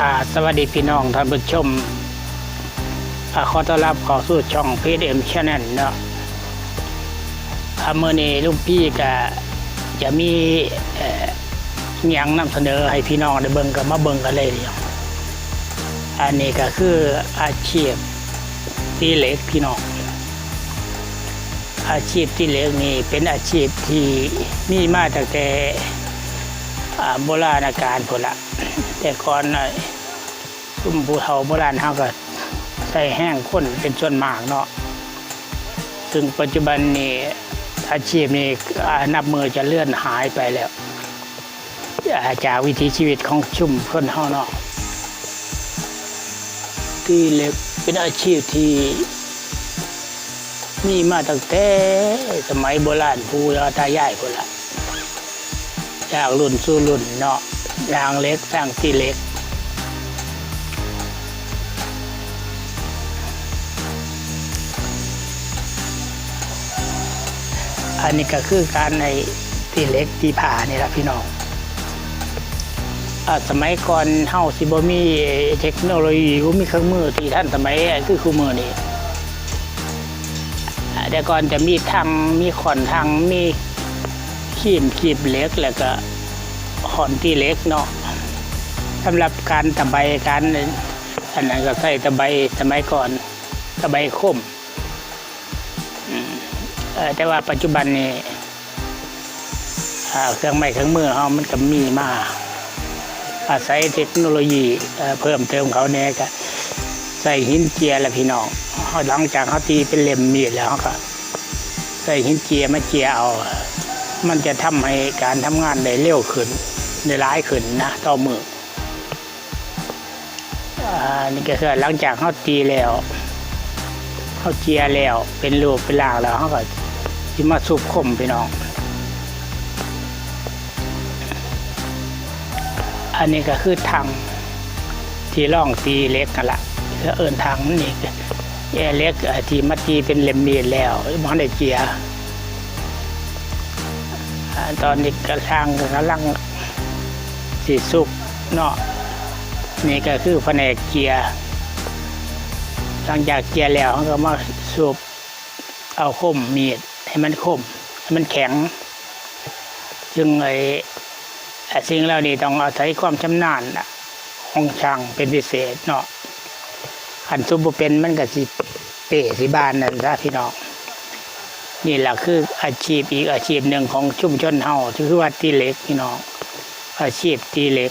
อ่าสวัสดีพี่น้องท่านผู้ชมอขอต้อนรับเข้าสู่ช่องพีเอ็มชแนลเนาะอาเมื่อนี้ลุงพี่ก็จะมีเอ่ออิหยังนำเสนอให้พี่น้องได้เบิ่งก็มาเบิ่งกันเลยเดียวอันนี้ก็คืออาชีพตีเหล็กพี่น้อง อาชีพที่เหล็กนี่เป็นอาชีพที่มีมาตั้งแต่อ่าโบราณกาลพุ่นละ แต่ก่อนน่ะซุ่มผู้เฒ่าโบราณเฮาก็ใส่แห้งข้นเป็นส่วนมากเนาะซึ่งปัจจุบันนี้อาชีพนี้นับมือจะเลื่อนหายไปแล้วาจากวิถีชีวิตของชุมชนเฮาเนาะที่เล็กเป็นอาชีพที่มีมาตั้งแต่สมัยโบราณปู่ย่าตายายคนละจากรุ่นสู่รุ่นเนาะ ยางเล็กสร้างที่เล็ก อันนี้ก็คือการในที่เล็กที่ผ่านี่แหละพี่น้องอสมัยก่อนเฮาสิบ่มีเทคโนโลยีบ่มีเครื่องมือที่ท่านสมัยคือคู่มือนี่แต่ก่อนจะมีทางมีขอนทางมีขีมขีบเล็กแล้วก็ ขอนที่เล็กเนาะสำหรับการตะไบการอันนั้นก็ใส่ตะไบสมัยก่อนตะไบคมแต่ว่าปัจจุบันนี้อ่าเครื่องไม้เครื่องมือเขามันก็มีมา อาศัยเทคโนโลยีเเพิ่มเติมเขาเนี่ยก็ใส่หินเจียและพี่น้องเขาหลังจากเขาตีเป็นเล่มมีดแล้วเขาก็ใส่หินเจียมาเจียเอา มันจะทำให้การทำงานได้เร็วขึ้นได้ร้ายขึ้นนะต่อมืออ่านี่ก็คือหลังจากเขาตีแล้วเขาเจียแล้วเป็นรูปเป็นร่างแล้วเขาก็ที่มาสุบคมพี่น้อง อันนี้ก็คือทางที่ร่องตีเล็กกันละก็เอินทางนี่แย่เล็กที่มาตีเป็นเหล่มมีดแล้วมันได้เจีย ตอนนี้กระช่างกำลังสีสุกเนาะนี่ก็คือแผนกเจียหลังจากเจียแล้วก็มาสูบเอาคมมีดให้มันคมให้มันแข็ง จึงไอ้สิ่งเหล่านี้ต้องอาศัยความชำนาญน่ะของช่างเป็นพิเศษเนาะขันซุปบ่เป็นมันก็สิเปะสิบานนั่นซะพี่น้อง นี่แหละคืออาชีพอีกอาชีพหนึ่งของชุมชนเฮาที่คือว่าตีเหล็กพี่น้องอาชีพตีเหล็ก